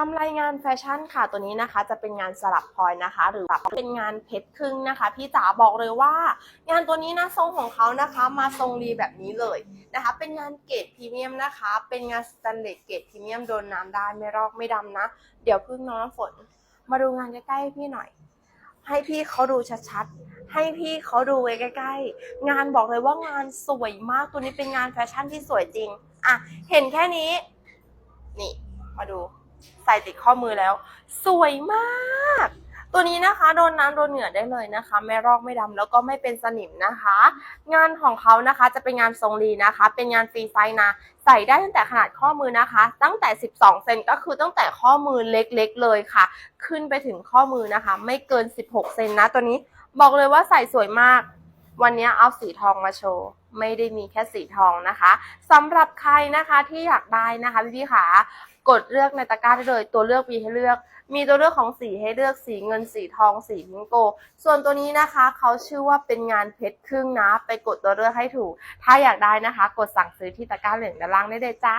ทำรายงานแฟชั่นค่ะตัวนี้นะคะจะเป็นงานสลับพลอยนะคะ หรือแบบเป็นงานเพชรครึ่งนะคะ พี่จ๋าบอกเลยว่า งานตัวนี้นะทรงของเขานะคะมาทรงรีแบบนี้เลยนะคะ เป็นงานเกรดพรีเมียมนะคะ เป็นงานสแตนเลสเกรดพรีเมียมโดนน้ำได้ไม่รอกไม่ดำนะ เดี๋ยวพึ่งน้องน้ำฝน มาดูงานใกล้ๆให้พี่หน่อย ให้พี่เขาดูชัดๆให้พี่เขาดูใกล้ ๆ งานบอกเลยว่างานสวยมากตัวนี้เป็นงานแฟชั่นที่สวยจริงอะเห็นแค่นี้ นี่มาดู ใส่ติดข้อมือแล้ว สวยมาก ตัวนี้นะคะโดนน้ำโดนเหงื่อได้เลยนะคะ ไม่รอกไม่ดำแล้วก็ไม่เป็นสนิมนะคะ งานของเขานะคะจะเป็นงานทรงรีนะคะ เป็นงานฟรีไซส์นะใส่ได้ตั้งแต่ขนาดข้อมือนะคะ ตั้งแต่ 12 เซนก็คือตั้งแต่ข้อมือเล็กๆเลยค่ะ ขึ้นไปถึงข้อมือนะคะ ไม่เกิน 16 เซนนะตัวนี้บอกเลยว่าใส่สวยมาก วันนี้เอาสีทองมาโชว์ ไม่ได้มีแค่สีทองนะคะสำหรับใครนะคะที่อยากได้นะคะพี่ๆค่ะกดเลือกในตะกร้าได้เลยตัวเลือกมีให้เลือก มีตัวเลือกของสีให้เลือกสีเงินสีทองสีพิงโก ส่วนตัวนี้นะคะเขาชื่อว่าเป็นงานเพชรครึ่งนะ ไปกดตัวเลือกให้ถูก ถ้าอยากได้นะคะ กดสั่งซื้อที่ตะกร้าเหลืองด้านล่างได้เลยจ้า